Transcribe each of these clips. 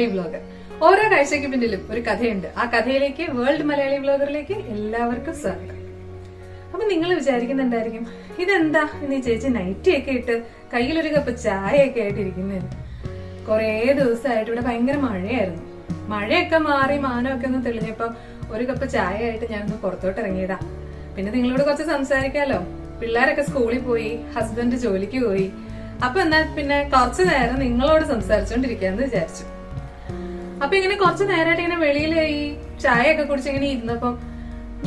Malayali vlogger ഓരോ കാഴ്ചയ്ക്ക് പിന്നിലും ഒരു കഥയുണ്ട്. ആ കഥയിലേക്ക് വേൾഡ് മലയാളി വ്ലോഗറിലേക്ക് എല്ലാവർക്കും സ്വാഗതം. അപ്പൊ നിങ്ങൾ വിചാരിക്കുന്നുണ്ടായിരിക്കും ഇതെന്താ? ഇന്ന് ഈ ചേച്ചി നൈറ്റി ഒക്കെ ഇട്ട് കയ്യിലൊരു കപ്പ് ചായയൊക്കെ ഒക്കെ ആയിട്ട് ഇരിക്കുന്നത്. കുറേ ദിവസമായിട്ട് ഇവിടെ ഭയങ്കര മഴയായിരുന്നു. മഴയൊക്കെ മാറി മാനമൊക്കെ ഒന്ന് തെളിഞ്ഞപ്പോ ഒരു കപ്പ് ചായ ആയിട്ട് ഞാനൊന്ന് പുറത്തോട്ട് ഇറങ്ങിയതാ. പിന്നെ നിങ്ങളോട് കുറച്ച് സംസാരിക്കാലോ? പിള്ളേരൊക്കെ സ്കൂളിൽ പോയി ഹസ്ബൻഡ് ജോലിക്ക് പോയി. അപ്പൊ എന്നാൽ പിന്നെ കുറച്ചു നേരം നിങ്ങളോട് സംസാരിച്ചോണ്ടിരിക്കാന്ന് വിചാരിച്ചു. അപ്പൊ ഇങ്ങനെ കുറച്ച് നേരമായിട്ട് ഇങ്ങനെ വെളിയിൽ ഈ ചായ ഒക്കെ കുടിച്ച് ഇങ്ങനെ ഇരുന്നപ്പം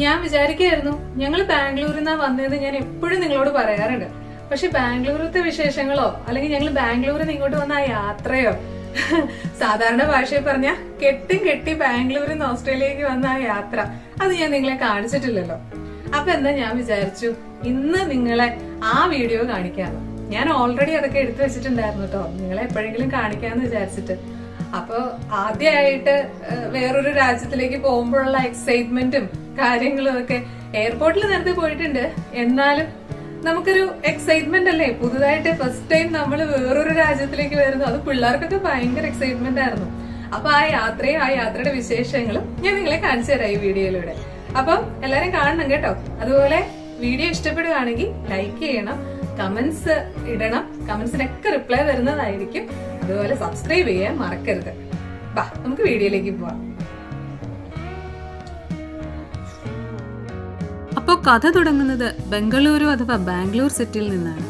ഞാൻ വിചാരിക്കായിരുന്നു ഞങ്ങൾ ബാംഗ്ലൂരിൽ നിന്നാ വന്നതെന്ന് ഞാൻ എപ്പോഴും നിങ്ങളോട് പറയാറുണ്ട്. പക്ഷെ ബാംഗ്ലൂരത്തെ വിശേഷങ്ങളോ അല്ലെങ്കിൽ ഞങ്ങൾ ബാംഗ്ലൂരിൽ നിന്ന് ഇങ്ങോട്ട് വന്ന ആ യാത്രയോ സാധാരണ ഭാഷയിൽ പറഞ്ഞ കെട്ടും കെട്ടി ബാംഗ്ലൂരിൽ നിന്ന് ഓസ്ട്രേലിയക്ക് വന്ന ആ യാത്ര അത് ഞാൻ നിങ്ങളെ കാണിച്ചിട്ടില്ലല്ലോ. അപ്പൊ എന്താ ഞാൻ വിചാരിച്ചു ഇന്ന് നിങ്ങളെ ആ വീഡിയോ കാണിക്കാം ഞാൻ ഓൾറെഡി അതൊക്കെ എടുത്തു വെച്ചിട്ടുണ്ടായിരുന്നു കേട്ടോ നിങ്ങളെ എപ്പോഴെങ്കിലും കാണിക്കാന്ന് വിചാരിച്ചിട്ട്. അപ്പൊ ആദ്യമായിട്ട് വേറൊരു രാജ്യത്തിലേക്ക് പോകുമ്പോഴുള്ള എക്സൈറ്റ്മെന്റും കാര്യങ്ങളും ഒക്കെ എയർപോർട്ടിൽ നേരത്തെ പോയിട്ടുണ്ട്. എന്നാലും നമുക്കൊരു എക്സൈറ്റ്മെന്റ് അല്ലേ? പുതുതായിട്ട് ഫസ്റ്റ് ടൈം നമ്മൾ വേറൊരു രാജ്യത്തിലേക്ക് വരുന്നു അത് പിള്ളേർക്കൊക്കെ ഭയങ്കര എക്സൈറ്റ്മെന്റ് ആയിരുന്നു. അപ്പൊ ആ യാത്രയും ആ യാത്രയുടെ വിശേഷങ്ങളും ഞാൻ നിങ്ങളെ കാണിച്ചു തരാം ഈ വീഡിയോയിലൂടെ. അപ്പം എല്ലാരും കാണണം കേട്ടോ. അതുപോലെ വീഡിയോ ഇഷ്ടപ്പെടുകയാണെങ്കിൽ ലൈക്ക് ചെയ്യണം കമന്റ്സ് ഇടണം. കമന്റ്സിനൊക്കെ റിപ്ലൈ വരുന്നതായിരിക്കും. അതുപോലെ സബ്സ്ക്രൈബ് ചെയ്യാൻ മറക്കരുത്. ബാ നമുക്ക് വീഡിയോയിലേക്ക് പോവാം. അപ്പോൾ കഥ തുടങ്ങുന്നത് ബംഗളൂരു അഥവാ ബാംഗ്ലൂർ സിറ്റിയിൽ നിന്നാണ്.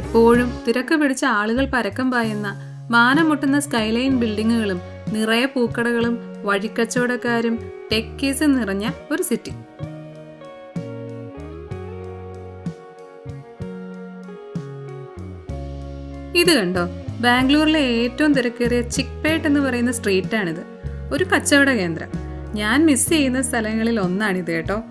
എപ്പോഴും തിരക്ക് പിടിച്ച ആളുകൾ പരക്കം പായുന്ന മാനം മുട്ടുന്ന സ്കൈലൈൻ ബിൽഡിങ്ങുകളും നിറയെ പൂക്കടകളും വഴിക്കച്ചവടക്കാരും ടെക്കീസും നിറഞ്ഞ ഒരു സിറ്റി ഇത് കണ്ടോ? ബാംഗ്ലൂരിലെ ഏറ്റവും തിരക്കേറിയ ചിക്പേട്ട് എന്ന് പറയുന്ന സ്ട്രീറ്റാണിത്. ഒരു കച്ചവട കേന്ദ്രം. ഞാൻ മിസ് ചെയ്യുന്ന സ്ഥലങ്ങളിൽ ഒന്നാണിത് കേട്ടോ.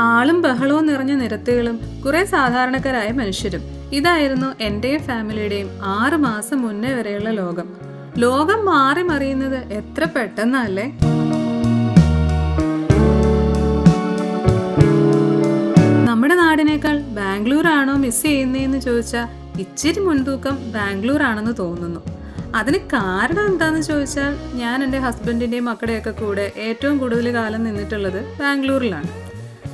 ആളും ബഹളവും നിറഞ്ഞ നിരത്തുകളും കുറെ സാധാരണക്കാരായ മനുഷ്യരും. ഇതായിരുന്നു എന്റെയും ഫാമിലിയുടെയും ആറ് മാസം മുന്നേ വരെയുള്ള ലോകം. ലോകം മാറി മറിയുന്നത് എത്ര പെട്ടെന്നല്ലേ? നാടിനേക്കാൾ ബാംഗ്ലൂർ ആണോ മിസ് ചെയ്യുന്നതെന്ന് ചോദിച്ചാൽ ഇച്ചിരി മുൻതൂക്കം ബാംഗ്ലൂർ ആണെന്ന് തോന്നുന്നു. അതിന് കാരണം എന്താന്ന് ചോദിച്ചാൽ ഞാൻ എന്റെ ഹസ്ബൻഡിന്റെയും മക്കളുടെയൊക്കെ കൂടെ ഏറ്റവും കൂടുതൽ കാലം നിന്നിട്ടുള്ളത് ബാംഗ്ലൂരിലാണ്.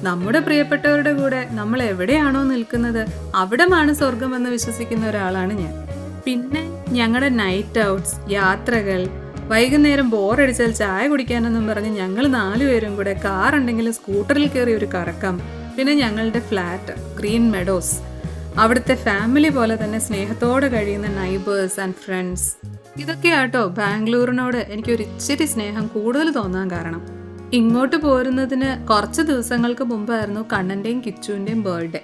നമ്മുടെ പ്രിയപ്പെട്ടവരുടെ കൂടെ നമ്മൾ എവിടെയാണോ നിൽക്കുന്നത് അവിടമാണ് സ്വർഗമെന്ന് വിശ്വസിക്കുന്ന ഒരാളാണ് ഞാൻ. പിന്നെ ഞങ്ങളുടെ നൈറ്റ് ഔട്ട്സ് യാത്രകൾ വൈകുന്നേരം ബോറടിച്ചാൽ ചായ കുടിക്കാനെന്നും പറഞ്ഞ് ഞങ്ങൾ നാലുപേരും കൂടെ കാർ ഉണ്ടെങ്കിൽ സ്കൂട്ടറിൽ കയറി ഒരു കറക്കം പിന്നെ ഞങ്ങളുടെ ഫ്ലാറ്റ് ഗ്രീൻ മെഡോസ് അവിടുത്തെ ഫാമിലി പോലെ തന്നെ സ്നേഹത്തോടെ കഴിയുന്ന നൈബേഴ്സ് ആൻഡ് ഫ്രണ്ട്സ് ഇതൊക്കെയാട്ടോ ബാംഗ്ലൂരിനോട് എനിക്കൊരു ഇച്ചിരി സ്നേഹം കൂടുതൽ തോന്നാൻ കാരണം. ഇങ്ങോട്ട് പോരുന്നതിന് കുറച്ച് ദിവസങ്ങൾക്ക് മുമ്പായിരുന്നു കണ്ണന്റെയും കിച്ചുവിന്റെയും ബർത്ത്ഡേ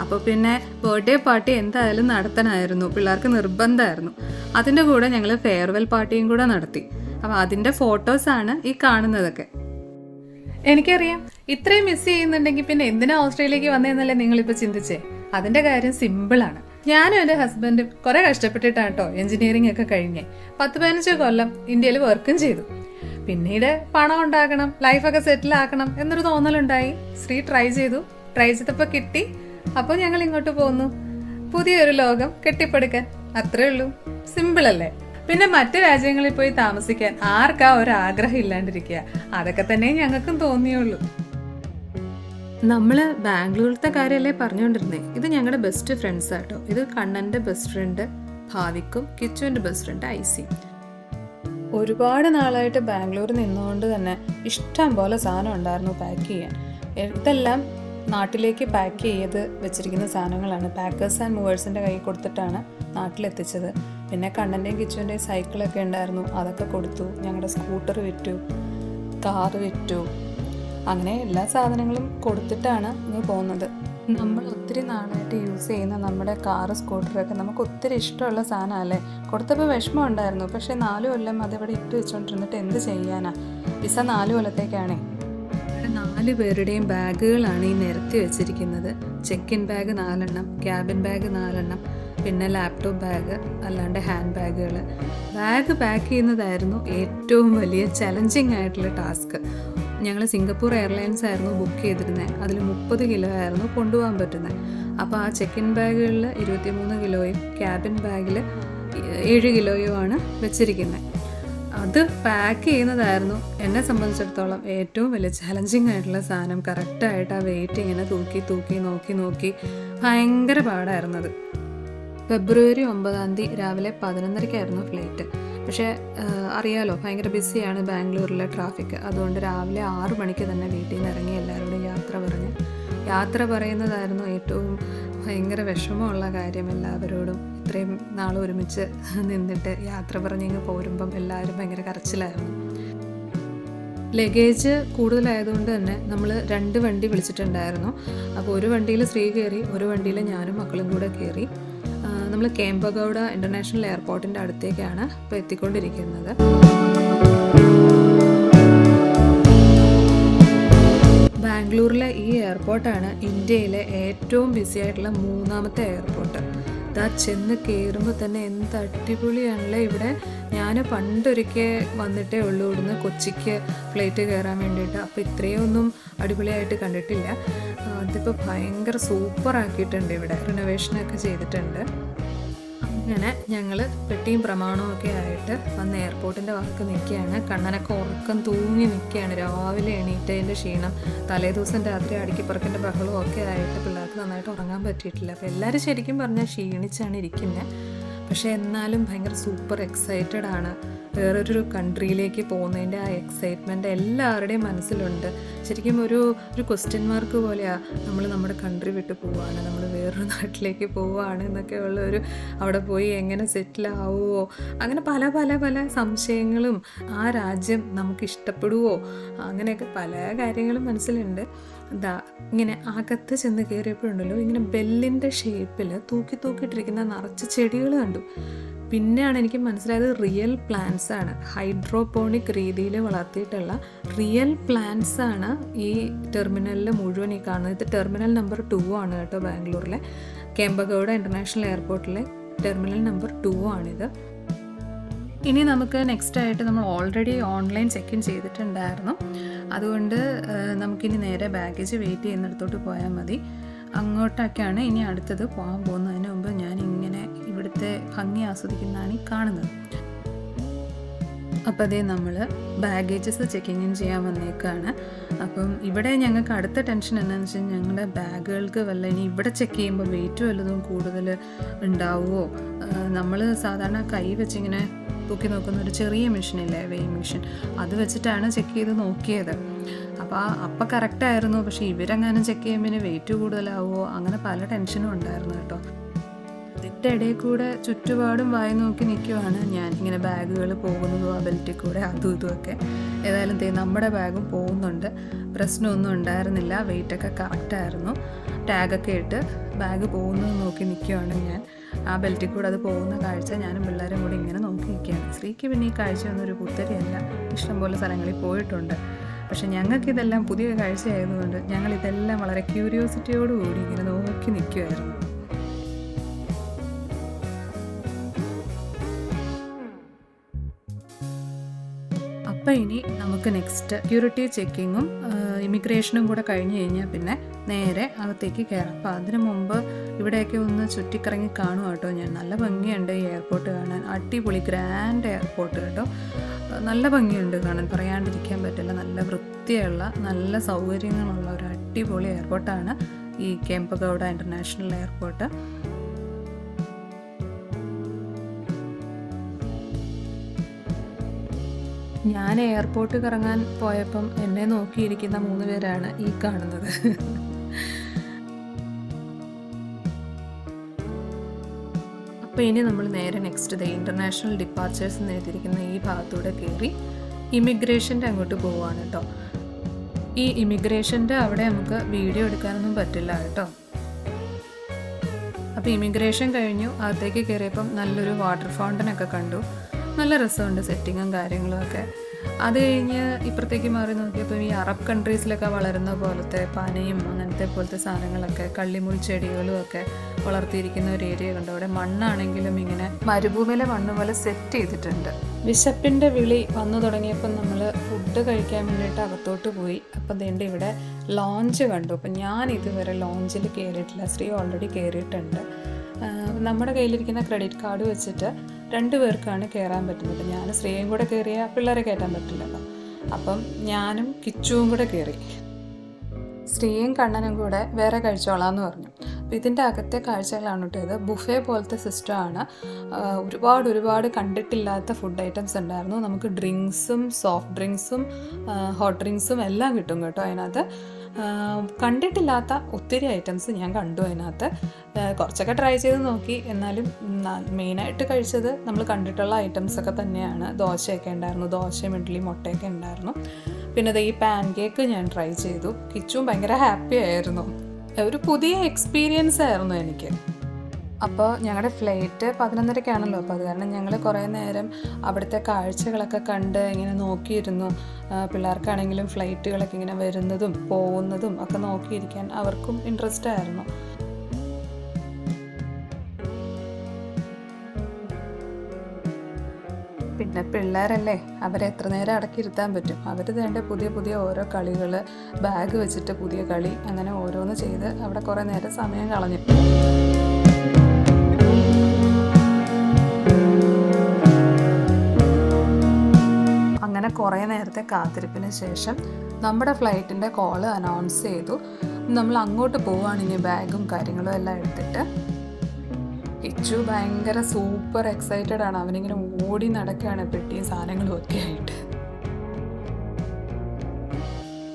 അപ്പോൾ പിന്നെ ബർത്ത്ഡേ പാർട്ടി എന്തായാലും നടത്താനായിരുന്നു. പിള്ളേർക്ക് നിർബന്ധമായിരുന്നു. അതിന്റെ കൂടെ ഞങ്ങൾ ഫെയർവെൽ പാർട്ടിയും കൂടെ നടത്തി. അപ്പോൾ അതിന്റെ ഫോട്ടോസാണ് ഈ കാണുന്നതൊക്കെ. എനിക്കറിയാം. ഇത്രയും മിസ് ചെയ്യുന്നുണ്ടെങ്കിൽ പിന്നെ എന്തിനാ ഓസ്ട്രേലിയക്ക് വന്നതെന്നല്ലേ നിങ്ങളിപ്പോ ചിന്തിച്ചേ? അതിന്റെ കാര്യം സിമ്പിൾ ആണ്. ഞാനും എന്റെ ഹസ്ബൻഡും കുറെ കഷ്ടപ്പെട്ടിട്ടാണ് കേട്ടോ എഞ്ചിനീയറിംഗ് ഒക്കെ കഴിഞ്ഞേ. പത്ത് പതിനഞ്ച് കൊല്ലം ഇന്ത്യയിൽ വർക്കും ചെയ്തു. പിന്നീട് പണം ഉണ്ടാക്കണം ലൈഫൊക്കെ സെറ്റിൽ ആക്കണം എന്നൊരു തോന്നലുണ്ടായി. സ്ത്രീ ട്രൈ ചെയ്തു. ട്രൈ ചെയ്തപ്പോ കിട്ടി. അപ്പോൾ ഞങ്ങൾ ഇങ്ങോട്ട് പോന്നു. പുതിയൊരു ലോകം കെട്ടിപ്പടുക്കാൻ. അത്രേ ഉള്ളൂ. സിമ്പിൾ അല്ലേ? പിന്നെ മറ്റു രാജ്യങ്ങളിൽ പോയി താമസിക്കാൻ ആർക്കാ ഒരു ആഗ്രഹം ഇല്ലാണ്ടിരിക്കുക? അതൊക്കെ തന്നെ ഞങ്ങൾക്കും തോന്നിയുള്ളൂ. നമ്മൾ ബാംഗ്ലൂരിലത്തെ കാര്യമല്ലേ പറഞ്ഞുകൊണ്ടിരുന്നേ ഇത് ഞങ്ങളുടെ ബെസ്റ്റ് ഫ്രണ്ട്സ് ആട്ടോ. ഇത് കണ്ണന്റെ ബെസ്റ്റ് ഫ്രണ്ട് ഭാവിക്കും കിച്ചുവിന്റെ ബെസ്റ്റ് ഫ്രണ്ട് ഐസി. ഒരുപാട് നാളായിട്ട് ബാംഗ്ലൂർ നിന്നുകൊണ്ട് തന്നെ ഇഷ്ടം പോലെ സാധനം ഉണ്ടായിരുന്നു പാക്ക് ചെയ്യാൻ. ഇതെല്ലാം നാട്ടിലേക്ക് പാക്ക് ചെയ്ത് വെച്ചിരിക്കുന്ന സാധനങ്ങളാണ്. പാക്കേഴ്സ് ആൻഡ് മൂവേഴ്സിന്റെ കയ്യിൽ കൊടുത്തിട്ടാണ് നാട്ടിലെത്തിച്ചത്. പിന്നെ കണ്ണന്റെയും കിച്ചുവിന്റെയും സൈക്കിളൊക്കെ ഉണ്ടായിരുന്നു. അതൊക്കെ കൊടുത്തു. ഞങ്ങളുടെ സ്കൂട്ടർ വിറ്റു. കാറ് വിറ്റു. അങ്ങനെ എല്ലാ സാധനങ്ങളും കൊടുത്തിട്ടാണ് ഇനി പോകുന്നത്. നമ്മൾ ഒത്തിരി നാളായിട്ട് യൂസ് ചെയ്യുന്ന നമ്മുടെ കാറ് സ്കൂട്ടറൊക്കെ നമുക്ക് ഒത്തിരി ഇഷ്ടമുള്ള സാധനമല്ലേ? കൊടുത്തപ്പോൾ വിഷമം ഉണ്ടായിരുന്നു. പക്ഷേ നാല് കൊല്ലം അതിവിടെ ഇട്ട് വെച്ചോണ്ടിരുന്നിട്ട് എന്ത് ചെയ്യാനാ? വിസ നാല് കൊല്ലത്തേക്കാണേ. നാല് പേരുടെയും ബാഗുകളാണ് ഈ നിരത്തി വെച്ചിരിക്കുന്നത്. ചെക്ക് ഇൻ ബാഗ് നാലെണ്ണം ക്യാബിൻ ബാഗ് നാലെണ്ണം പിന്നെ ലാപ്ടോപ്പ് ബാഗ് അല്ലാണ്ട് ഹാൻഡ് ബാഗുകൾ ബാഗ് പാക്ക് ചെയ്യുന്നതായിരുന്നു ഏറ്റവും വലിയ ചലഞ്ചിങ് ആയിട്ടുള്ള ടാസ്ക്. ഞങ്ങൾ സിംഗപ്പൂർ എയർലൈൻസ് ആയിരുന്നു ബുക്ക് ചെയ്തിരുന്നത് അതിൽ മുപ്പത് കിലോ ആയിരുന്നു കൊണ്ടുപോകാൻ പറ്റുന്നത്. അപ്പോൾ ആ ചെക്ക് ഇൻ ബാഗുകളിൽ ഇരുപത്തിമൂന്ന് കിലോയും ക്യാബിൻ ബാഗിൽ ഏഴ് കിലോയുമാണ് വെച്ചിരിക്കുന്നത് അത് പാക്ക് ചെയ്യുന്നതായിരുന്നു. എന്നെ സംബന്ധിച്ചിടത്തോളം ഏറ്റവും വലിയ ചലഞ്ചിങ് ആയിട്ടുള്ള സാധനം കറക്റ്റായിട്ട് ആ വെയിറ്റ് ഇങ്ങനെ തൂക്കി തൂക്കി നോക്കി നോക്കി ഭയങ്കര പാടായിരുന്നത് ഫെബ്രുവരി ഒമ്പതാം തീയതി രാവിലെ പതിനൊന്നരയ്ക്കായിരുന്നു ഫ്ലൈറ്റ് പക്ഷേ അറിയാലോ ഭയങ്കര ബിസിയാണ് ബാംഗ്ലൂരിലെ ട്രാഫിക് അതുകൊണ്ട് രാവിലെ ആറു മണിക്ക് തന്നെ വീട്ടിൽ നിന്ന് ഇറങ്ങി എല്ലാവരോടും യാത്ര പറഞ്ഞു. യാത്ര പറയുന്നതായിരുന്നു ഏറ്റവും ഭയങ്കര വിഷമമുള്ള കാര്യം എല്ലാവരോടും. ഇത്രയും നാൾ ഒരുമിച്ച് നിന്നിട്ട് യാത്ര പറഞ്ഞു ഇങ്ങ് പോരുമ്പം എല്ലാവരും ഭയങ്കര കരച്ചിലായിരുന്നു. ലഗേജ് കൂടുതലായതുകൊണ്ട് തന്നെ നമ്മൾ രണ്ട് വണ്ടി വിളിച്ചിട്ടുണ്ടായിരുന്നു. അപ്പോൾ ഒരു വണ്ടിയിൽ സ്ത്രീ കയറി ഒരു വണ്ടിയിൽ ഞാനും മക്കളും കൂടെ കയറി നമ്മൾ കേമ്പഗൗഡ ഇന്റർനാഷണൽ എയർപോർട്ടിന്റെ അടുത്തേക്കാണ് ഇപ്പോൾ എത്തിക്കൊണ്ടിരിക്കുന്നത്. ബാംഗ്ലൂരിലെ ഈ എയർപോർട്ടാണ് ഇന്ത്യയിലെ ഏറ്റവും ബിസി ആയിട്ടുള്ള മൂന്നാമത്തെ എയർപോർട്ട്. ഇതാ ചെന്ന് കയറുമ്പോൾ തന്നെ എന്ത് അടിപൊളിയാണല്ലേ ഇവിടെ. ഞാൻ പണ്ടൊരിക്കൽ വന്നിട്ടേ ഉള്ളൂ ഇവിടുന്ന് കൊച്ചിക്ക് ഫ്ലൈറ്റ് കയറാൻ വേണ്ടിയിട്ട്. അപ്പോൾ ഇത്രയൊന്നും അടിപൊളിയായിട്ട് കണ്ടിട്ടില്ല. അതിപ്പോൾ ഭയങ്കര സൂപ്പർ ആക്കിയിട്ടുണ്ട് ഇവിടെ. റിനോവേഷനൊക്കെ ചെയ്തിട്ടുണ്ട്. അങ്ങനെ ഞങ്ങൾ പെട്ടിയും പ്രമാണവും ഒക്കെ ആയിട്ട് വന്ന് എയർപോർട്ടിന്റെ വാക്ക് നിൽക്കുകയാണ് കണ്ണനൊക്കെ ഉറക്കം തൂങ്ങി നിൽക്കുകയാണ് രാവിലെ എണീറ്റതിന്റെ ക്ഷീണം. തലേദിവസം രാത്രി അടുക്കിപ്പറക്കിന്റെ ബഹളവും ഒക്കെ ആയിട്ട് പിള്ളേർക്ക് നന്നായിട്ട് ഉറങ്ങാൻ പറ്റിയിട്ടില്ല. അപ്പോൾ എല്ലാവരും ശരിക്കും പറഞ്ഞാൽ ക്ഷീണിച്ചാണ് ഇരിക്കുന്നത് പക്ഷേ എന്നാലും ഭയങ്കര സൂപ്പർ എക്സൈറ്റഡ് ആണ്. വേറൊരു കൺട്രിയിലേക്ക് പോകുന്നതിന്റെ ആ എക്സൈറ്റ്മെന്റ് എല്ലാവരുടെയും മനസ്സിലുണ്ട്. ശരിക്കും ഒരു ഒരു ക്വസ്റ്റ്യൻ മാർക്ക് പോലെയാണ് നമ്മൾ നമ്മുടെ കൺട്രി വിട്ട് പോവുകയാണ് നമ്മൾ വേറൊരു നാട്ടിലേക്ക് പോവുകയാണ് എന്നൊക്കെ ഉള്ള ഒരു അവിടെ പോയി എങ്ങനെ സെറ്റിലാവുമോ അങ്ങനെ പല പല പല സംശയങ്ങളും ആ രാജ്യം നമുക്ക് ഇഷ്ടപ്പെടുവോ? അങ്ങനെയൊക്കെ പല കാര്യങ്ങളും മനസ്സിലുണ്ട്. എന്താ ഇങ്ങനെ അകത്ത് ചെന്ന് കയറിയപ്പോഴുണ്ടല്ലോ ഇങ്ങനെ ബെല്ലിന്റെ ഷേപ്പിൽ തൂക്കി തൂക്കിയിട്ടിരിക്കുന്ന നിറച്ച് ചെടികൾ കണ്ടു. പിന്നെയാണ് എനിക്ക് മനസ്സിലായത് റിയൽ പ്ലാന്റ്സ് ആണ്. ഹൈഡ്രോപോണിക് രീതിയിൽ വളർത്തിയിട്ടുള്ള റിയൽ പ്ലാന്റ്സ് ആണ് ഈ ടെർമിനലിൽ മുഴുവൻ ഈ കാണുന്നത്. ഇത് ടെർമിനൽ നമ്പർ ടു ആണ് കേട്ടോ ബാംഗ്ലൂരിലെ. കേമ്പഗൗഡ ഇന്റർനാഷണൽ എയർപോർട്ടിലെ ടെർമിനൽ നമ്പർ ടു ആണിത്. ഇനി നമുക്ക് നെക്സ്റ്റ് ആയിട്ട് നമ്മൾ ഓൾറെഡി ഓൺലൈൻ ചെക്ക് ഇൻ ചെയ്തിട്ടുണ്ടായിരുന്നു. അതുകൊണ്ട് നമുക്കിനി നേരെ ബാഗേജ് വെയിറ്റ് ചെയ്യുന്നിടത്തോട്ട് പോയാൽ മതി. അങ്ങോട്ടൊക്കെയാണ് ഇനി അടുത്തത് പോകാൻ പോകുന്നതിന് മുമ്പ് ഞാൻ ഇങ്ങനെ ഇവിടുത്തെ ഭംഗി ആസ്വദിക്കുന്നതാണ് ഈ കാണുന്നത്. അപ്പോൾ അതേ നമ്മൾ ബാഗേജസ് ചെക്കിങ് ഇൻ ചെയ്യാൻ വന്നേക്കാണ്. അപ്പം ഇവിടെ ഞങ്ങൾക്ക് അടുത്ത ടെൻഷൻ എന്താണെന്ന് വെച്ചാൽ ഞങ്ങളുടെ ബാഗുകൾക്ക് വല്ല ഇനി ഇവിടെ ചെക്ക് ചെയ്യുമ്പോൾ വെയിറ്റ് വല്ലതും കൂടുതൽ ഉണ്ടാവുമോ നമ്മൾ സാധാരണ കൈ വെച്ചിങ്ങനെ തൂക്കി നോക്കുന്ന ഒരു ചെറിയ മെഷീനില്ലേ വെയിങ് മെഷീൻ. അത് വെച്ചിട്ടാണ് ചെക്ക് ചെയ്ത് നോക്കിയത്. അപ്പോൾ ആ അപ്പം കറക്റ്റായിരുന്നു പക്ഷേ ഇവരെങ്ങാനും ചെക്ക് ചെയ്യുമ്പോൾ വെയിറ്റ് കൂടുതലാവുമോ അങ്ങനെ പല ടെൻഷനും ഉണ്ടായിരുന്നു കേട്ടോ. ഇതിന്റെ ഇടയിൽ കൂടെ ചുറ്റുപാടും വായി നോക്കി നിൽക്കുവാണ് ഞാൻ. ഇങ്ങനെ ബാഗുകൾ പോകുന്നതും ആ ബെൽറ്റിൽ കൂടെ അതും ഇതുമൊക്കെ ഏതായാലും തേ നമ്മുടെ ബാഗും പോകുന്നുണ്ട്. പ്രശ്നമൊന്നും ഉണ്ടായിരുന്നില്ല. വെയിറ്റൊക്കെ കറക്റ്റായിരുന്നു ടാഗൊക്കെ ഇട്ട് ബാഗ് പോകുന്നത് നോക്കി നിൽക്കുവാണ് ഞാൻ. ആ ബെൽറ്റിൽ കൂടെ അത് പോകുന്ന കാഴ്ച ഞാനും പിള്ളേരും കൂടി ഇങ്ങനെ നോക്കി നിൽക്കുകയാണ്. സ്ത്രീക്ക് പിന്നെ ഈ കാഴ്ചയൊന്നും ഒരു പുത്തരിയല്ല ഇഷ്ടംപോലെ സ്ഥലങ്ങളിൽ പോയിട്ടുണ്ട്. പക്ഷെ ഞങ്ങൾക്ക് ഇതെല്ലാം പുതിയ കാഴ്ചയായതുകൊണ്ട് ഞങ്ങൾ ഇതെല്ലാം വളരെ ക്യൂരിയോസിറ്റിയോടുകൂടി ഇങ്ങനെ നോക്കി നിൽക്കുമായിരുന്നു അപ്പം ഇനി നമുക്ക് നെക്സ്റ്റ് സെക്യൂരിറ്റി ചെക്കിങ്ങും ഇമിഗ്രേഷനും കൂടെ കഴിഞ്ഞ് കഴിഞ്ഞാൽ പിന്നെ നേരെ അകത്തേക്ക് കയറാം അപ്പോൾ അതിനു മുമ്പ് ഇവിടെയൊക്കെ ഒന്ന് ചുറ്റിക്കറങ്ങി കാണുക കേട്ടോ ഞാൻ. നല്ല ഭംഗിയുണ്ട് ഈ എയർപോർട്ട് കാണാൻ. അടിപൊളി ഗ്രാൻഡ് എയർപോർട്ട് കേട്ടോ. നല്ല ഭംഗിയുണ്ട് കാണാൻ. പറയാണ്ടിരിക്കാൻ പറ്റില്ല. നല്ല വൃത്തിയുള്ള നല്ല സൗകര്യങ്ങളുള്ള ഒരു അടിപൊളി എയർപോർട്ടാണ് ഈ കെമ്പഗൗഡ ഇന്റർനാഷണൽ എയർപോർട്ട് ഞാൻ എയർപോർട്ട് കറങ്ങാൻ പോയപ്പം എന്നെ നോക്കിയിരിക്കുന്ന മൂന്ന് പേരാണ് ഈ കാണുന്നത്. അപ്പോൾ ഇനി നമ്മൾ നേരെ നെക്സ്റ്റ് ദ ഇന്റർനാഷണൽ ഡിപ്പാർച്ചേഴ്സ് എന്ന് എഴുതിയിരിക്കുന്ന ഈ ഭാഗത്തൂടെ കയറി ഇമിഗ്രേഷന്റെ അങ്ങോട്ട് പോവുകയാണ് കേട്ടോ ഈ ഇമിഗ്രേഷന്റെ അവിടെ നമുക്ക് വീഡിയോ എടുക്കാനൊന്നും പറ്റില്ല കേട്ടോ അപ്പോൾ ഇമിഗ്രേഷൻ കഴിഞ്ഞു അകത്തേക്ക് കയറിയപ്പം നല്ലൊരു വാട്ടർ ഫൗണ്ടനൊക്കെ കണ്ടു. നല്ല രസമുണ്ട് സെറ്റിങ്ങും കാര്യങ്ങളുമൊക്കെ അത് കഴിഞ്ഞ് ഇപ്പുറത്തേക്ക് മാറി നോക്കിയപ്പോൾ ഈ അറബ് കൺട്രീസിലൊക്കെ വളരുന്ന പോലത്തെ പനയും അങ്ങനത്തെ പോലത്തെ സാധനങ്ങളൊക്കെ കള്ളിമുൾ ചെടികളും ഒക്കെ വളർത്തിയിരിക്കുന്ന ഒരു ഏരിയ കണ്ടു. അവിടെ മണ്ണാണെങ്കിലും ഇങ്ങനെ മരുഭൂമിയിലെ മണ്ണ് പോലെ സെറ്റ് ചെയ്തിട്ടുണ്ട്. വിശപ്പിന്റെ വിളി വന്നു തുടങ്ങിയപ്പോൾ നമ്മൾ ഫുഡ് കഴിക്കാൻ വേണ്ടിയിട്ട് അകത്തോട്ട് പോയി. അപ്പം അതേണ്ട ഇവിടെ ലോഞ്ച് കണ്ടു. അപ്പം ഞാൻ ഇതുവരെ ലോഞ്ചിൽ കയറിയിട്ടില്ല സ്ത്രീ ഓൾറെഡി കയറിയിട്ടുണ്ട് നമ്മുടെ കയ്യിലിരിക്കുന്ന ക്രെഡിറ്റ് കാർഡ് വെച്ചിട്ട് രണ്ട് പേർക്കാണ് കയറാൻ പറ്റുന്നത്. ഞാൻ ശ്രീയും കൂടെ കയറിയാൽ പിള്ളേരെ കയറ്റാൻ പറ്റില്ലല്ലോ. അപ്പം ഞാനും കിച്ചുവും കൂടെ കയറി ശ്രീയും കണ്ണനും കൂടെ വേറെ കഴിച്ചോളാന്ന് പറഞ്ഞു. അപ്പോൾ ഇതിന്റെ അകത്തെ കാഴ്ചകളാണ് കേട്ടത് ബുഫേ പോലത്തെ സിസ്റ്റമാണ് ഒരുപാട് ഒരുപാട് കണ്ടിട്ടില്ലാത്ത ഫുഡ് ഐറ്റംസ് ഉണ്ടായിരുന്നു. നമുക്ക് ഡ്രിങ്ക്സും സോഫ്റ്റ് ഡ്രിങ്ക്സും ഹോട്ട് ഡ്രിങ്ക്സും എല്ലാം കിട്ടും കേട്ടോ അതിനകത്ത്. കണ്ടിട്ടില്ലാത്ത ഒത്തിരി ഐറ്റംസ് ഞാൻ കണ്ടു അതിനകത്ത്. കുറച്ചൊക്കെ ട്രൈ ചെയ്ത് നോക്കി. എന്നാലും മെയിനായിട്ട് കഴിച്ചത് നമ്മൾ കണ്ടിട്ടുള്ള ഐറ്റംസ് ഒക്കെ തന്നെയാണ്. ദോശയൊക്കെ ഉണ്ടായിരുന്നു. ദോശയും ഇഡ്ഡലി മുട്ടയൊക്കെ ഉണ്ടായിരുന്നു. പിന്നെ ഈ പാൻ കേക്ക് ഞാൻ ട്രൈ ചെയ്തു. കിച്ചും ഭയങ്കര ഹാപ്പി ആയിരുന്നു. ഒരു പുതിയ എക്സ്പീരിയൻസ് ആയിരുന്നു എനിക്ക്. അപ്പോൾ ഞങ്ങളുടെ ഫ്ലൈറ്റ് പതിനൊന്നരക്കാണല്ലോ. അപ്പോൾ അത് കാരണം ഞങ്ങൾ കുറേ നേരം അവിടുത്തെ കാഴ്ചകളൊക്കെ കണ്ട് ഇങ്ങനെ നോക്കിയിരുന്നു. പിള്ളേർക്കാണെങ്കിലും ഫ്ലൈറ്റുകളൊക്കെ ഇങ്ങനെ വരുന്നതും പോകുന്നതും ഒക്കെ നോക്കിയിരിക്കാൻ അവർക്കും ഇൻട്രസ്റ്റ് ആയിരുന്നു. പിന്നെ പിള്ളേരല്ലേ അവരെ എത്ര നേരം അടക്കിയിരുത്താൻ പറ്റും? അവർ തേണ്ട പുതിയ പുതിയ ഓരോ കളികൾ ബാഗ് വെച്ചിട്ട് പുതിയ കളി അങ്ങനെ ഓരോന്ന് ചെയ്ത് അവിടെ കുറേ നേരം സമയം കളഞ്ഞു. അങ്ങനെ കുറേ നേരത്തെ കാത്തിരിപ്പിന് ശേഷം നമ്മുടെ ഫ്ലൈറ്റിന്റെ കോൾ അനൗൺസ് ചെയ്തു. നമ്മൾ അങ്ങോട്ട് പോവുകയാണ് ഇനി ബാഗും കാര്യങ്ങളും എല്ലാം എടുത്തിട്ട്. ഇച്ചു ഭയങ്കര സൂപ്പർ എക്സൈറ്റഡ് ആണ്. അവനിങ്ങനെ ഓടി നടക്കുകയാണ് പെട്ടിയും സാധനങ്ങളും ഒക്കെ ആയിട്ട്.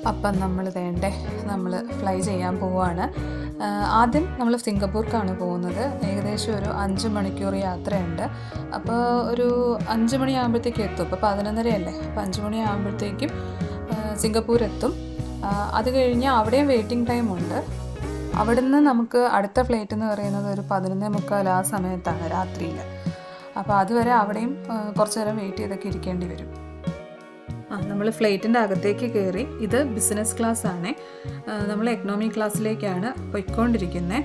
അപ്പം നമ്മൾ വേണ്ടേ നമ്മൾ ഫ്ലൈ ചെയ്യാൻ പോവുകയാണ് ആദ്യം നമ്മൾ സിംഗപ്പൂർക്കാണ് പോകുന്നത്. ഏകദേശം ഒരു അഞ്ച് മണിക്കൂർ യാത്രയുണ്ട്. അപ്പോൾ ഒരു അഞ്ച് മണിയാകുമ്പോഴത്തേക്കും എത്തും. ഇപ്പോൾ പതിനൊന്നരയല്ലേ? അപ്പോൾ അഞ്ച് മണിയാകുമ്പോഴത്തേക്കും സിംഗപ്പൂർ എത്തും. അത് കഴിഞ്ഞ് അവിടെയും വെയിറ്റിംഗ് ടൈം ഉണ്ട്. നിന്ന് നമുക്ക് അടുത്ത ഫ്ലൈറ്റ് എന്ന് പറയുന്നത് ഒരു പതിനൊന്നേ മുക്കാൽ ആ സമയത്താണ് രാത്രിയിൽ. അപ്പോൾ അതുവരെ അവിടെയും കുറച്ച് നേരം വെയിറ്റ് ചെയ്തൊക്കെ ഇരിക്കേണ്ടി വരും. ആ നമ്മൾ ഫ്ലൈറ്റിന്റെ അകത്തേക്ക് കയറി ഇത് ബിസിനസ് ക്ലാസ് ആണ്. നമ്മൾ എക്കണോമി ക്ലാസ്സിലേക്കാണ് പോയിക്കൊണ്ടിരിക്കുന്നത്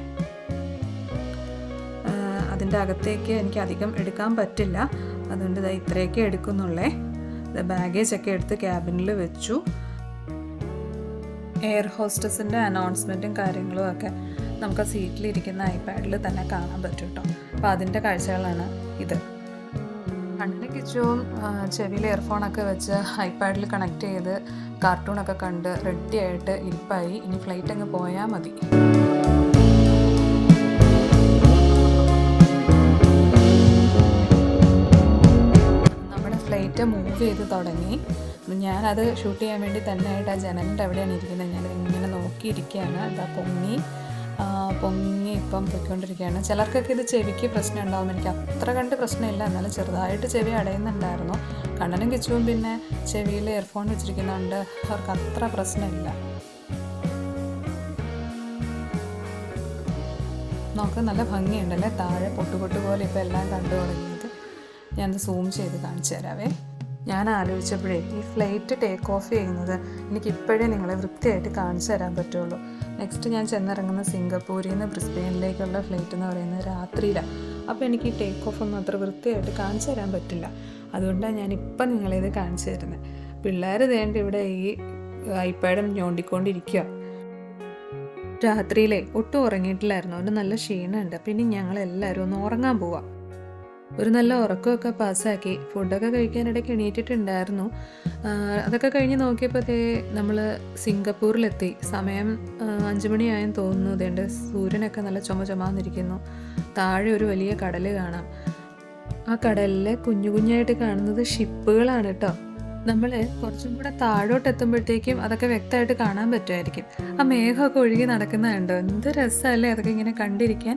അതിന്റെ അകത്തേക്ക് എനിക്ക് അധികം എടുക്കാൻ പറ്റില്ല. അതുകൊണ്ട് ഇതാ ഇത്രയൊക്കെ എടുക്കുന്നുള്ളേ. ബാഗേജ് ഒക്കെ എടുത്ത് ക്യാബിനിൽ വെച്ചു. എയർ ഹോസ്റ്റസിന്റെ അനൗൺസ്മെന്റും കാര്യങ്ങളും ഒക്കെ നമുക്ക് സീറ്റിലിരിക്കുന്ന ഐപാഡിൽ തന്നെ കാണാൻ പറ്റും കേട്ടോ അപ്പോൾ അതിന്റെ കാഴ്ചകളാണ് ഇത്. കണ്ണിന് കിച്ചുവും ചെവിയിൽ ഇയർഫോണൊക്കെ വെച്ച് ഐപാഡിൽ കണക്ട് ചെയ്ത് കാർട്ടൂണൊക്കെ കണ്ട് റെഡി ആയിട്ട് ഇരിപ്പായി. ഇനി ഫ്ലൈറ്റ് അങ്ങ് പോയാൽ മതി. നമ്മുടെ ഫ്ലൈറ്റ് മൂവ് ചെയ്ത് തുടങ്ങി. ഞാനത് ഷൂട്ട് ചെയ്യാൻ വേണ്ടി തന്നെയായിട്ട് ആ ജനലിന്റെ അവിടെയാണ് ഇരിക്കുന്നത്. ഞാൻ ഇങ്ങനെ നോക്കിയിരിക്കുകയാണ്. അതാ പൊങ്ങി. പൊങ്ങി ഇപ്പം പൊയ്ക്കൊണ്ടിരിക്കുകയാണ്. ചിലർക്കൊക്കെ ഇത് ചെവിക്ക് പ്രശ്നം ഉണ്ടാവും. എനിക്ക് അത്ര കണ്ട് പ്രശ്നമില്ല. എന്നാലും ചെറുതായിട്ട് ചെവി അടയുന്നുണ്ടായിരുന്നു. കണ്ണനും കിച്ചുവും പിന്നെ ചെവിയിൽ ഇയർഫോൺ വെച്ചിരിക്കുന്നതുകൊണ്ട് അവർക്ക് അത്ര പ്രശ്നമില്ല. നമുക്ക് നല്ല ഭംഗിയുണ്ടല്ലേ? താഴെ പൊട്ടുപൊട്ട് പോലെ ഇപ്പോൾ എല്ലാം കണ്ടു തുടങ്ങിയത് ഞാനത് സൂം ചെയ്ത് കാണിച്ചു തരാവേ. ഞാൻ ആലോചിച്ചപ്പോഴേ ഈ ഫ്ലൈറ്റ് ടേക്ക് ഓഫ് ചെയ്യുന്നത് എനിക്ക് ഇപ്പോഴേ നിങ്ങളെ വൃത്തിയായിട്ട് കാണിച്ചു തരാൻ പറ്റുള്ളൂ. നെക്സ്റ്റ് ഞാൻ ചെന്നിറങ്ങുന്ന സിംഗപ്പൂരിൽ നിന്ന് ബ്രിസ്ബെയിനിലേക്കുള്ള ഫ്ലൈറ്റ് എന്ന് പറയുന്നത് രാത്രിയിലാണ് അപ്പോൾ എനിക്ക് ഈ ടേക്ക് ഓഫ് ഒന്നും അത്ര വൃത്തിയായിട്ട് കാണിച്ചു തരാൻ പറ്റില്ല. അതുകൊണ്ടാണ് ഞാൻ ഇപ്പം നിങ്ങളിത് കാണിച്ചു തരുന്നത് പിള്ളേർ ഇതേണ്ട ഇവിടെ ഈ ഐപാഡും ഞോണ്ടിക്കൊണ്ടിരിക്കുക രാത്രിയിലെ ഒട്ടും ഉറങ്ങിയിട്ടില്ലായിരുന്നു. അതുകൊണ്ട് നല്ല ക്ഷീണമുണ്ട്. പിന്നെ ഞങ്ങൾ എല്ലാവരും ഒന്ന് ഉറങ്ങാൻ പോവാം. ഒരു നല്ല ഉറക്കമൊക്കെ പാസ്സാക്കി ഫുഡൊക്കെ കഴിക്കാനിടയ്ക്ക് എണീറ്റിട്ടുണ്ടായിരുന്നു. അതൊക്കെ കഴിഞ്ഞ് നോക്കിയപ്പോൾ ദേ നമ്മൾ സിംഗപ്പൂരിലെത്തി. സമയം അഞ്ച് മണിയായെന്ന് തോന്നുന്നു. ഇതേണ്ട സൂര്യനൊക്കെ നല്ല ചുമ ചുമാന്നിരിക്കുന്നു. താഴെ ഒരു വലിയ കടൽ കാണാം. ആ കടലിൽ കുഞ്ഞു കുഞ്ഞായിട്ട് കാണുന്നത് ഷിപ്പുകളാണ് കേട്ടോ നമ്മൾ കുറച്ചും കൂടെ താഴോട്ട് എത്തുമ്പോഴത്തേക്കും അതൊക്കെ വ്യക്തമായിട്ട് കാണാൻ പറ്റുമായിരിക്കും. ആ മേഘമൊക്കെ ഒഴുകി നടക്കുന്ന കണ്ടോ? എന്ത് രസമല്ലേ അതൊക്കെ ഇങ്ങനെ കണ്ടിരിക്കാൻ.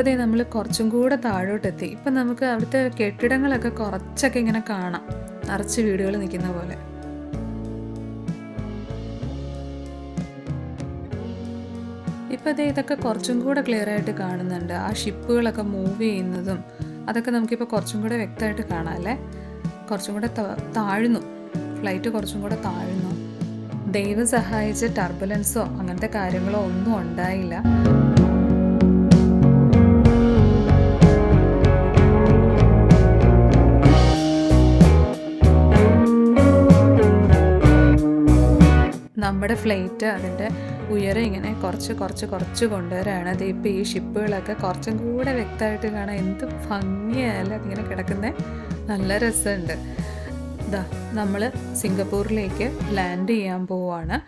ഇപ്പോൾ ദേ നമ്മൾ കുറച്ചും കൂടെ താഴോട്ടെത്തി. ഇപ്പം നമുക്ക് അവിടുത്തെ കെട്ടിടങ്ങളൊക്കെ കുറച്ചൊക്കെ ഇങ്ങനെ കാണാം. നിറച്ച് വീടുകൾ നിൽക്കുന്ന പോലെ. ഇപ്പം അതേ ഇതൊക്കെ കുറച്ചും കൂടെ ക്ലിയർ ആയിട്ട് കാണുന്നുണ്ട്. ആ ഷിപ്പുകളൊക്കെ മൂവ് ചെയ്യുന്നതും അതൊക്കെ നമുക്കിപ്പോൾ കുറച്ചും കൂടെ വ്യക്തമായിട്ട് കാണാം അല്ലേ? കുറച്ചും കൂടെ താഴ്ന്നു. ഫ്ലൈറ്റ് കുറച്ചും കൂടെ താഴ്ന്നു. ദൈവം സഹായിച്ച് ടർബുലൻസോ അങ്ങനത്തെ കാര്യങ്ങളോ ഒന്നും ഉണ്ടായില്ല. നമ്മുടെ ഫ്ലൈറ്റ് അതിന്റെ ഉയരം ഇങ്ങനെ കുറച്ച് കുറച്ച് കുറച്ച് കൊണ്ടുവരാണ്. അത് ഇപ്പോൾ ഈ ഷിപ്പുകളൊക്കെ കുറച്ചും കൂടെ വ്യക്തമായിട്ട് കാണാൻ എന്ത് ഭംഗിയായാലും അതിങ്ങനെ കിടക്കുന്നത് നല്ല രസമുണ്ട്. ഇതാ നമ്മൾ സിംഗപ്പൂരിലേക്ക് ലാൻഡ് ചെയ്യാൻ പോവാണ്.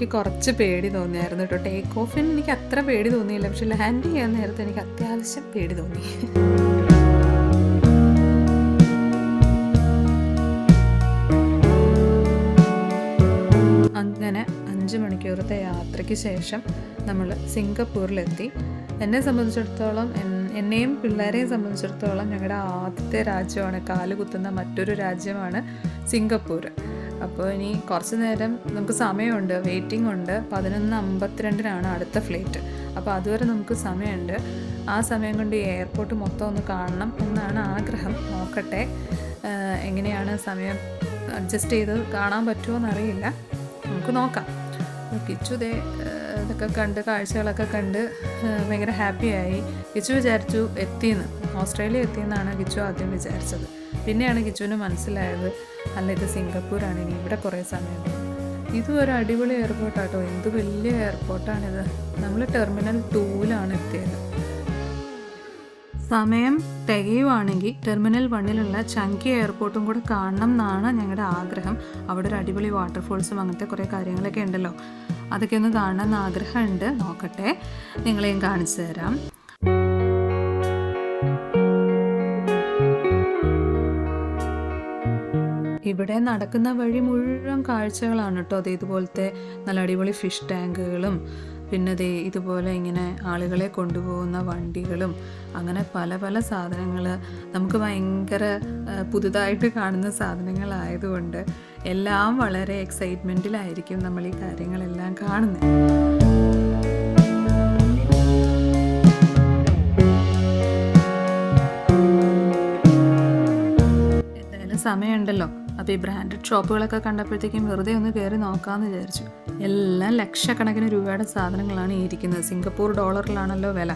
എനിക്ക് കുറച്ച് പേടി തോന്നിയായിരുന്നു കേട്ടോ. ടേക്ക് ഓഫിന് എനിക്ക് അത്ര പേടി തോന്നിയില്ല. പക്ഷെ ലാൻഡ് ചെയ്യാൻ നേരത്തെ എനിക്ക് അത്യാവശ്യം പേടി തോന്നി. അങ്ങനെ അഞ്ച് മണിക്കൂറത്തെ യാത്രയ്ക്ക് ശേഷം നമ്മൾ സിംഗപ്പൂരിലെത്തി. എന്നെ സംബന്ധിച്ചിടത്തോളം എന്നെയും പിള്ളേരെയും സംബന്ധിച്ചിടത്തോളം ഞങ്ങളുടെ ആദ്യത്തെ രാജ്യമാണ്. കാലുകുത്തുന്ന മറ്റൊരു രാജ്യമാണ് സിംഗപ്പൂർ അപ്പോൾ ഇനി കുറച്ച് നേരം നമുക്ക് സമയമുണ്ട്. വെയിറ്റിംഗ് ഉണ്ട്. പതിനൊന്ന് അമ്പത്തിരണ്ടിനാണ് അടുത്ത ഫ്ലൈറ്റ് അപ്പോൾ അതുവരെ നമുക്ക് സമയമുണ്ട്. ആ സമയം കൊണ്ട് എയർപോർട്ട് മൊത്തം ഒന്ന് കാണണം എന്നാണ് ആഗ്രഹം. നോക്കട്ടെ. എങ്ങനെയാണ് സമയം അഡ്ജസ്റ്റ് ചെയ്ത് കാണാൻ പറ്റുമോ എന്നറിയില്ല. നമുക്ക് നോക്കാം. കിച്ചു ദേ ഇതൊക്കെ കണ്ട് കാഴ്ചകളൊക്കെ കണ്ട് ഭയങ്കര ഹാപ്പിയായി കിച്ചു വിചാരിച്ചു എത്തിയെന്ന്. ഓസ്ട്രേലിയ എത്തിയെന്നാണ് കിച്ചു ആദ്യം വിചാരിച്ചത്. പിന്നെയാണ് കിച്ചുവിന് മനസ്സിലായത് അല്ല ഇത് സിംഗപ്പൂരാണ് ഇനി ഇവിടെ കുറേ സമയം ഇതും ഒരു അടിപൊളി എയർപോർട്ടാട്ടോ എന്ത് വലിയ എയർപോർട്ടാണിത് നമ്മൾ ടെർമിനൽ ടൂവിലാണ് എത്തിയത്. സമയം തികയുവാണെങ്കിൽ ടെർമിനൽ വണ്ണിലുള്ള ചങ്കി എയർപോർട്ടും കൂടെ കാണണം എന്നാണ് ഞങ്ങളുടെ ആഗ്രഹം. അവിടെ ഒരു അടിപൊളി വാട്ടർഫോൾസും അങ്ങനത്തെ കുറേ കാര്യങ്ങളൊക്കെ ഉണ്ടല്ലോ. അതൊക്കെ ഒന്ന് കാണണം എന്ന് ആഗ്രഹമുണ്ട്. നോക്കട്ടെ. നിങ്ങളെയും കാണിച്ചു തരാം. ഇവിടെ നടക്കുന്ന വഴി മുഴുവൻ കാഴ്ചകളാണ് കേട്ടോ. അത് ഇതുപോലത്തെ നല്ല അടിപൊളി ഫിഷ് ടാങ്കുകളും പിന്നെ ദേ ഇതുപോലെ ഇങ്ങനെ ആളുകളെ കൊണ്ടുപോകുന്ന വണ്ടികളും അങ്ങനെ പല പല സാധനങ്ങൾ നമുക്ക് ഭയങ്കര പുതുതായിട്ട് കാണുന്ന സാധനങ്ങളായതുകൊണ്ട് എല്ലാം വളരെ എക്സൈറ്റ്മെന്റിലായിരിക്കും നമ്മൾ ഈ കാര്യങ്ങളെല്ലാം കാണുന്നത്. എന്തായാലും സമയമുണ്ടല്ലോ. അപ്പോൾ ഈ ബ്രാൻഡഡ് ഷോപ്പുകളൊക്കെ കണ്ടപ്പോഴത്തേക്കും വെറുതെ ഒന്ന് കയറി നോക്കാമെന്ന് വിചാരിച്ചു. എല്ലാം ലക്ഷക്കണക്കിന് രൂപയുടെ സാധനങ്ങളാണ് ഈ ഇരിക്കുന്നത്. സിംഗപ്പൂർ ഡോളറിലാണല്ലോ വില.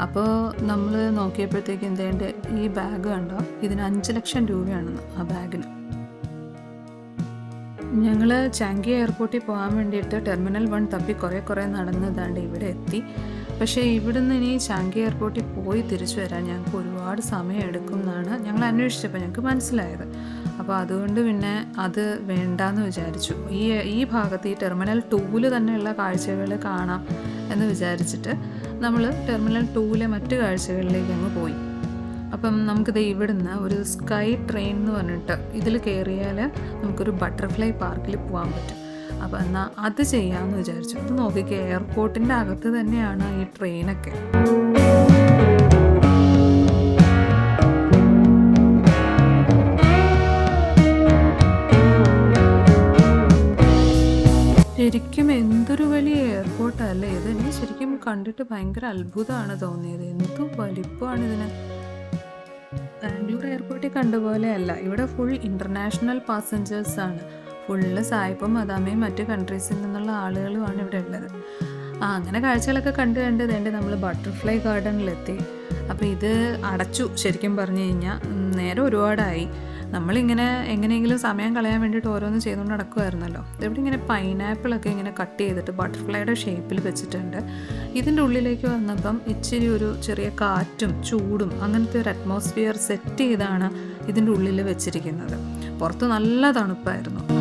അപ്പോൾ നമ്മൾ നോക്കിയപ്പോഴത്തേക്ക് എന്തേണ്ട ഈ ബാഗ് കണ്ടോ? ഇതിന് അഞ്ച് ലക്ഷം രൂപയാണെന്ന് ആ ബാഗിന്. ഞങ്ങൾ ചാങ്കി എയർപോർട്ടിൽ പോകാൻ വേണ്ടിയിട്ട് ടെർമിനൽ വൺ തപ്പി കുറേ കുറേ നടന്നതാണ്ട് ഇവിടെ എത്തി. പക്ഷേ ഇവിടുന്ന് ഇനി ചാങ്കി എയർപോർട്ടിൽ പോയി തിരിച്ചു വരാൻ ഞങ്ങൾക്ക് ഒരുപാട് സമയം എടുക്കും എന്നാണ് ഞങ്ങൾ അന്വേഷിച്ചപ്പോൾ ഞങ്ങൾക്ക് മനസ്സിലായത്. അപ്പോൾ അതുകൊണ്ട് പിന്നെ അത് വേണ്ടാന്ന് വിചാരിച്ചു. ഈ ഈ ഭാഗത്ത് ഈ ടെർമിനൽ ടൂവിൽ തന്നെയുള്ള കാഴ്ചകൾ കാണാം എന്ന് വിചാരിച്ചിട്ട് നമ്മൾ ടെർമിനൽ ടൂവിലെ മറ്റു കാഴ്ചകളിലേക്ക് അങ്ങ് പോയി. അപ്പം നമുക്കിത് ഇവിടുന്ന് ഒരു സ്കൈ ട്രെയിൻ എന്ന് പറഞ്ഞിട്ട് ഇതിൽ കയറിയാൽ നമുക്കൊരു ബട്ടർഫ്ലൈ പാർക്കിൽ പോകാൻ പറ്റും. അപ്പം എന്നാൽ അത് ചെയ്യാമെന്ന് വിചാരിച്ചു. നോക്കിക്കേ എയർപോർട്ടിന്റെ അകത്ത് തന്നെയാണ് ഈ ട്രെയിനൊക്കെ. ശരിക്കും എന്തൊരു വലിയ എയർപോർട്ടല്ലേ ഇത് എനിക്ക് ശരിക്കും കണ്ടിട്ട് ഭയങ്കര അത്ഭുതമാണ് തോന്നിയത്. എന്തു വലിപ്പമാണ് ഇതിന്. ബാംഗ്ലൂർ എയർപോർട്ടിൽ കണ്ട പോലെയല്ല ഇവിടെ ഫുൾ ഇന്റർനാഷണൽ പാസഞ്ചേഴ്സ് ആണ്. ഫുള്ള് സായിപ്പും മദാമയും മറ്റു കൺട്രീസിൽ നിന്നുള്ള ആളുകളുമാണ് ഇവിടെ ഉള്ളത്. ആ അങ്ങനെ കാഴ്ചകളൊക്കെ കണ്ട് കണ്ട് വേണ്ട നമ്മൾ ബട്ടർഫ്ലൈ ഗാർഡനിലെത്തി അപ്പോൾ ഇത് അടച്ചു ശരിക്കും പറഞ്ഞു കഴിഞ്ഞാൽ നേരെ ഒരുപാടായി. നമ്മളിങ്ങനെ എങ്ങനെയെങ്കിലും സമയം കളയാൻ വേണ്ടിയിട്ട് ഓരോന്ന് ചെയ്തുകൊണ്ട് നടക്കുമായിരുന്നല്ലോ ഇവിടെ ഇങ്ങനെ പൈനാപ്പിളൊക്കെ ഇങ്ങനെ കട്ട് ചെയ്തിട്ട് ബട്ടർഫ്ലൈയുടെ ഷേപ്പിൽ വെച്ചിട്ടുണ്ട്. ഇതിന്റെ ഉള്ളിലേക്ക് വന്നപ്പം ഇച്ചിരി ഒരു ചെറിയ കാറ്റും ചൂടും അങ്ങനത്തെ ഒരു അറ്റ്മോസ്ഫിയർ സെറ്റ് ചെയ്താണ് ഇതിന്റെ ഉള്ളിൽ വെച്ചിരിക്കുന്നത്. പുറത്ത് നല്ല തണുപ്പായിരുന്നു.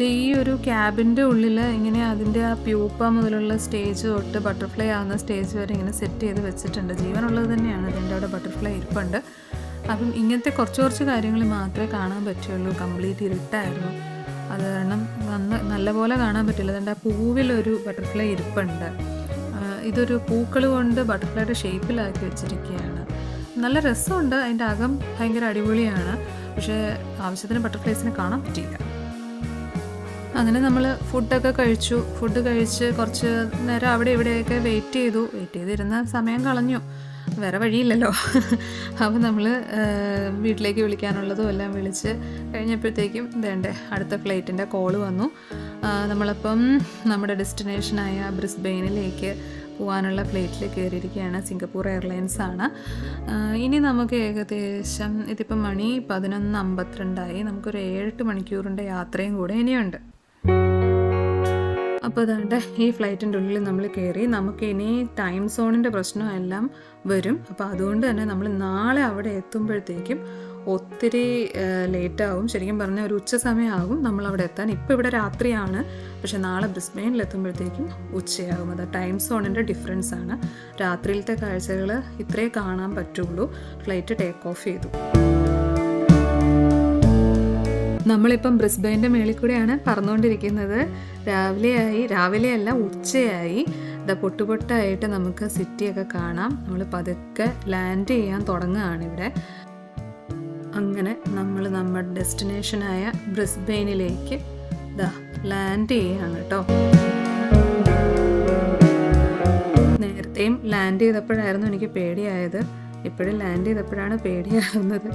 ഇത് ഈ ഒരു ക്യാബിന്റെ ഉള്ളിൽ ഇങ്ങനെ അതിന്റെ ആ പ്യൂപ്പ മുതലുള്ള സ്റ്റേജ് തൊട്ട് ബട്ടർഫ്ലൈ ആവുന്ന സ്റ്റേജ് വരെ ഇങ്ങനെ സെറ്റ് ചെയ്ത് വെച്ചിട്ടുണ്ട്. ജീവനുള്ളത് തന്നെയാണ് ഇതിന്റെ അവിടെ ബട്ടർഫ്ലൈ ഇരിപ്പുണ്ട്. അപ്പം ഇങ്ങനത്തെ കുറച്ച് കുറച്ച് കാര്യങ്ങൾ മാത്രമേ കാണാൻ പറ്റുള്ളൂ. കംപ്ലീറ്റ് ഇരുട്ടായിരുന്നു. അത് കാരണം നന്ന നല്ലപോലെ കാണാൻ പറ്റില്ല. അതുകൊണ്ട് ആ പൂവിലൊരു ബട്ടർഫ്ലൈ ഇരിപ്പുണ്ട്. ഇതൊരു പൂക്കൾ കൊണ്ട് ബട്ടർഫ്ലൈയുടെ ഷേപ്പിലാക്കി വെച്ചിരിക്കുകയാണ്. നല്ല രസമുണ്ട്. അതിന്റെ അകം ഭയങ്കര അടിപൊളിയാണ്. പക്ഷേ ആവശ്യത്തിന് ബട്ടർഫ്ലൈസിനെ കാണാൻ പറ്റിയില്ല. അങ്ങനെ നമ്മൾ ഫുഡൊക്കെ കഴിച്ചു. ഫുഡ് കഴിച്ച് കുറച്ച് നേരം അവിടെ ഇവിടെയൊക്കെ വെയിറ്റ് ചെയ്തു. വെയിറ്റ് ചെയ്തിരുന്ന സമയം കളഞ്ഞു. വേറെ വഴിയില്ലല്ലോ. അപ്പോൾ നമ്മൾ വീട്ടിലേക്ക് വിളിക്കാനുള്ളതും എല്ലാം വിളിച്ച് കഴിഞ്ഞപ്പോഴത്തേക്കും വേണ്ടേ അടുത്ത ഫ്ലൈറ്റിന്റെ കോൾ വന്നു. നമ്മളപ്പം നമ്മുടെ ഡെസ്റ്റിനേഷനായ ബ്രിസ്ബെയിനിലേക്ക് പോകാനുള്ള ഫ്ലൈറ്റിൽ കയറിയിരിക്കുകയാണ് സിംഗപ്പൂർ എയർലൈൻസ് ആണ്. ഇനി നമുക്ക് ഏകദേശം ഇതിപ്പം മണി പതിനൊന്ന് അമ്പത്തിരണ്ടായി. നമുക്കൊരു ഏഴെട്ട് മണിക്കൂറിന്റെ യാത്രയും കൂടെ ഇനിയുണ്ട്. അപ്പോൾ അതുകൊണ്ട് ഈ ഫ്ലൈറ്റിന്റെ ഉള്ളിൽ നമ്മൾ കയറി നമുക്ക് ഇനി ടൈം സോണിന്റെ പ്രശ്നമെല്ലാം വരും. അപ്പോൾ അതുകൊണ്ട് തന്നെ നമ്മൾ നാളെ അവിടെ എത്തുമ്പോഴത്തേക്കും ഒത്തിരി ലേറ്റ് ആവും ശരിക്കും പറഞ്ഞാൽ ഒരു ഉച്ച സമയമാകും നമ്മൾ അവിടെ എത്താൻ. ഇപ്പോൾ ഇവിടെ രാത്രിയാണ്. പക്ഷെ നാളെ ബ്രിസ്ബെയിനിൽ എത്തുമ്പോഴത്തേക്കും ഉച്ചയാകും അത് ടൈം സോണിന്റെ ഡിഫറൻസ് ആണ്. രാത്രിയിലത്തെ കാഴ്ചകൾ ഇത്രേ കാണാൻ പറ്റുള്ളൂ. ഫ്ലൈറ്റ് ടേക്ക് ഓഫ് ചെയ്തു. നമ്മളിപ്പം ബ്രിസ്ബൈന്റെ മേളിൽ കൂടെയാണ് പറന്നുകൊണ്ടിരിക്കുന്നത്. രാവിലെയായി രാവിലെയല്ല ഉച്ചയായി. ഇതാ പൊട്ടുപൊട്ടായിട്ട് നമുക്ക് സിറ്റിയൊക്കെ കാണാം. നമ്മൾ പതുക്കെ ലാൻഡ് ചെയ്യാൻ തുടങ്ങുകയാണ് ഇവിടെ. അങ്ങനെ നമ്മൾ നമ്മുടെ ഡെസ്റ്റിനേഷനായ ബ്രിസ്ബെയിനിലേക്ക് ഇതാ ലാൻഡ് ചെയ്യുകയാണ് കേട്ടോ. നേരത്തെയും ലാൻഡ് ചെയ്തപ്പോഴായിരുന്നു എനിക്ക് പേടിയായത്. ഇപ്പോഴും ലാൻഡ് ചെയ്തപ്പോഴാണ് പേടിയാകുന്നത്.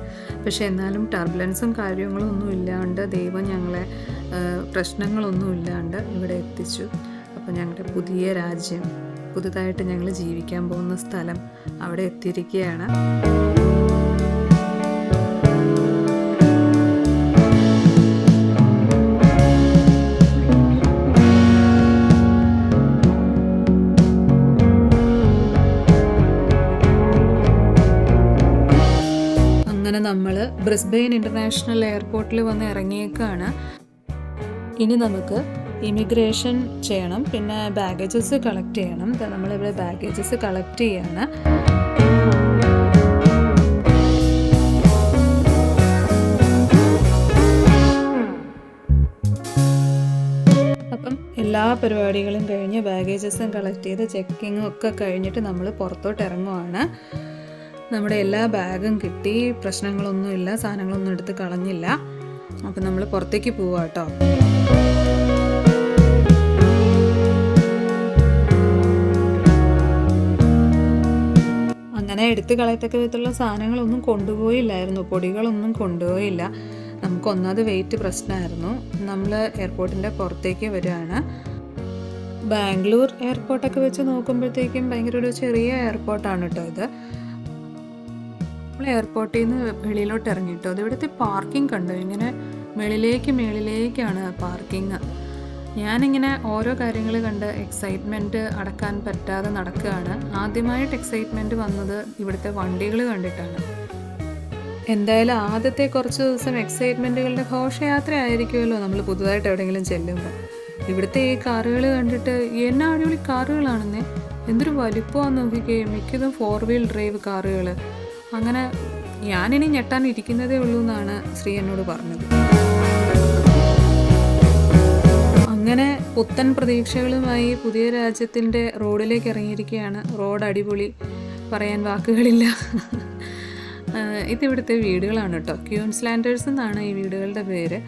പക്ഷെ എന്നാലും ടർബുലൻസും കാര്യങ്ങളും ഒന്നും ഇല്ലാണ്ട് ദൈവം ഞങ്ങളെ പ്രശ്നങ്ങളൊന്നും ഇല്ലാണ്ട് ഇവിടെ എത്തിച്ചു. അപ്പോൾ ഞങ്ങളുടെ പുതിയ രാജ്യം പുതുതായിട്ട് ഞങ്ങൾ ജീവിക്കാൻ പോകുന്ന സ്ഥലം അവിടെ എത്തിയിരിക്കുകയാണ്. നമ്മൾ ബ്രിസ്ബെയിൻ ഇന്റർനാഷണൽ എയർപോർട്ടിൽ വന്ന് ഇറങ്ങിയേക്കാണ്. ഇനി നമുക്ക് ഇമിഗ്രേഷൻ ചെയ്യണം. പിന്നെ ബാഗേജസ് കളക്ട് ചെയ്യണം. നമ്മളിവിടെ ബാഗേജസ് കളക്ട് ചെയ്യാണ്. എല്ലാ പരിപാടികളും കഴിഞ്ഞ് ബാഗേജസും കളക്ട് ചെയ്ത് ചെക്കിങ്ങും ഒക്കെ കഴിഞ്ഞിട്ട് നമ്മൾ പുറത്തോട്ട് ഇറങ്ങുവാണ്. നമ്മുടെ എല്ലാ ബാഗും കിട്ടി പ്രശ്നങ്ങളൊന്നുമില്ല സാധനങ്ങളൊന്നും എടുത്ത് കളഞ്ഞില്ല. അപ്പം നമ്മൾ പുറത്തേക്ക് പോവാം കേട്ടോ. അങ്ങനെ എടുത്ത് കളയത്തക്ക വിധത്തിലുള്ള സാധനങ്ങളൊന്നും കൊണ്ടുപോയില്ലായിരുന്നു. പൊടികളൊന്നും കൊണ്ടുപോയില്ല. നമുക്ക് ഒന്നാമത് വെയിറ്റ് പ്രശ്നമായിരുന്നു നമ്മൾ എയർപോർട്ടിന്റെ പുറത്തേക്ക് വരികയാണ്. ബാംഗ്ലൂർ എയർപോർട്ടൊക്കെ വെച്ച് നോക്കുമ്പോഴത്തേക്കും ഭയങ്കര ഒരു ചെറിയ എയർപോർട്ടാണ് കേട്ടോ ഇത്. നമ്മൾ എയർപോർട്ടിൽ നിന്ന് വെളിയിലോട്ട് ഇറങ്ങിട്ടോ അത് ഇവിടുത്തെ പാർക്കിംഗ് കണ്ടു? ഇങ്ങനെ മേളിലേക്ക് മേളിലേക്കാണ് പാർക്കിംഗ്. ഞാനിങ്ങനെ ഓരോ കാര്യങ്ങൾ കണ്ട് എക്സൈറ്റ്മെന്റ് അടക്കാൻ പറ്റാതെ നടക്കുകയാണ് ആദ്യമായിട്ട് എക്സൈറ്റ്മെന്റ് വന്നത് ഇവിടുത്തെ വണ്ടികൾ കണ്ടിട്ടാണ്. എന്തായാലും ആദ്യത്തെ കുറച്ച് ദിവസം എക്സൈറ്റ്മെന്റുകളുടെ ഘോഷയാത്ര ആയിരിക്കുമല്ലോ നമ്മൾ പുതുതായിട്ട് എവിടെയെങ്കിലും ചെല്ലുമ്പോൾ ഇവിടുത്തെ ഈ കാറുകൾ കണ്ടിട്ട് എന്നാ അടിപൊളി കാറുകളാണെന്നേ? എന്തൊരു വലിപ്പമാണെന്ന് നോക്കിക്കേ. മിക്കതും ഫോർ വീൽ ഡ്രൈവ് കാറുകൾ അങ്ങനെ ഞാനിനി ഞെട്ടാൻ ഇരിക്കുന്നതേ ഉള്ളൂ എന്നാണ് ശ്രീ എന്നോട് പറഞ്ഞത്. അങ്ങനെ പുത്തൻ പ്രതീക്ഷകളുമായി പുതിയ രാജ്യത്തിന്റെ റോഡിലേക്ക് ഇറങ്ങിയിരിക്കുകയാണ്. റോഡ് അടിപൊളി പറയാൻ വാക്കുകളില്ല. ഇതിവിടുത്തെ വീടുകളാണ് കേട്ടോ. ക്യൂൻസ് ലാൻഡേഴ്സ് എന്നാണ് ഈ വീടുകളുടെ പേര്.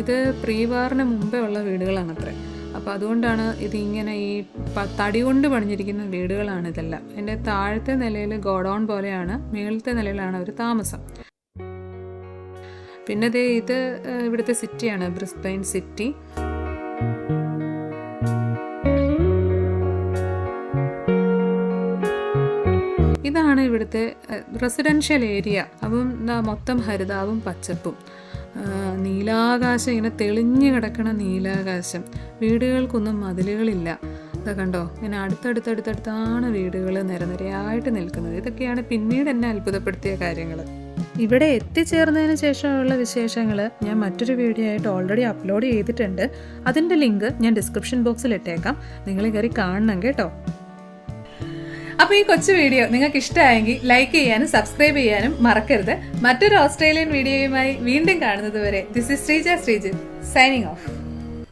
ഇത് പ്രീ വാറിന് മുമ്പേ ഉള്ള വീടുകളാണ് അത്രേ. അപ്പോൾ അതുകൊണ്ടാണ് ഇതിങ്ങനെ ഈ തടി കൊണ്ട് പണിഞ്ഞിരിക്കുന്ന വീടുകളാണ് ഇതെല്ലാം. എന്റെ താഴത്തെ നിലയിൽ ഗോഡൗൺ പോലെയാണ് മേളത്തെ നിലയിലാണ് അവർ താമസം. പിന്നെ ദേ ഇത് ഇവിടുത്തെ സിറ്റിയാണ് ബ്രിസ്ബൈൻ സിറ്റി. ഇതാണ് ഇവിടുത്തെ റെസിഡൻഷ്യൽ ഏരിയ. അപ്പം മൊത്തം ഹരിതാവും പച്ചപ്പും. നീലാകാശം ഇങ്ങനെ തെളിഞ്ഞു കിടക്കണ നീലാകാശം. വീടുകൾക്കൊന്നും മതിലുകളില്ല. ഇതാ കണ്ടോ? ഇങ്ങനെ അടുത്തടുത്തടുത്തടുത്താണ് വീടുകൾ നിരനിരയായിട്ട് നിൽക്കുന്നത്. ഇതൊക്കെയാണ് പിന്നീട് എന്നെ അത്ഭുതപ്പെടുത്തിയ കാര്യങ്ങൾ ഇവിടെ എത്തിച്ചേർന്നതിന് ശേഷമുള്ള വിശേഷങ്ങൾ ഞാൻ മറ്റൊരു വീഡിയോ ആയിട്ട് ഓൾറെഡി അപ്ലോഡ് ചെയ്തിട്ടുണ്ട്. അതിന്റെ ലിങ്ക് ഞാൻ ഡിസ്ക്രിപ്ഷൻ ബോക്സിൽ ഇട്ടേക്കാം. നിങ്ങൾ കയറി കാണണം കേട്ടോ. അപ്പോൾ ഈ കൊച്ചു വീഡിയോ നിങ്ങൾക്ക് ഇഷ്ടമായെങ്കിൽ ലൈക്ക് ചെയ്യാനും സബ്സ്ക്രൈബ് ചെയ്യാനും മറക്കരുത്. മറ്റൊരു ഓസ്ട്രേലിയൻ വീഡിയോയുമായി വീണ്ടും കാണുന്നത് വരെ this is Sreeja Sreejith signing off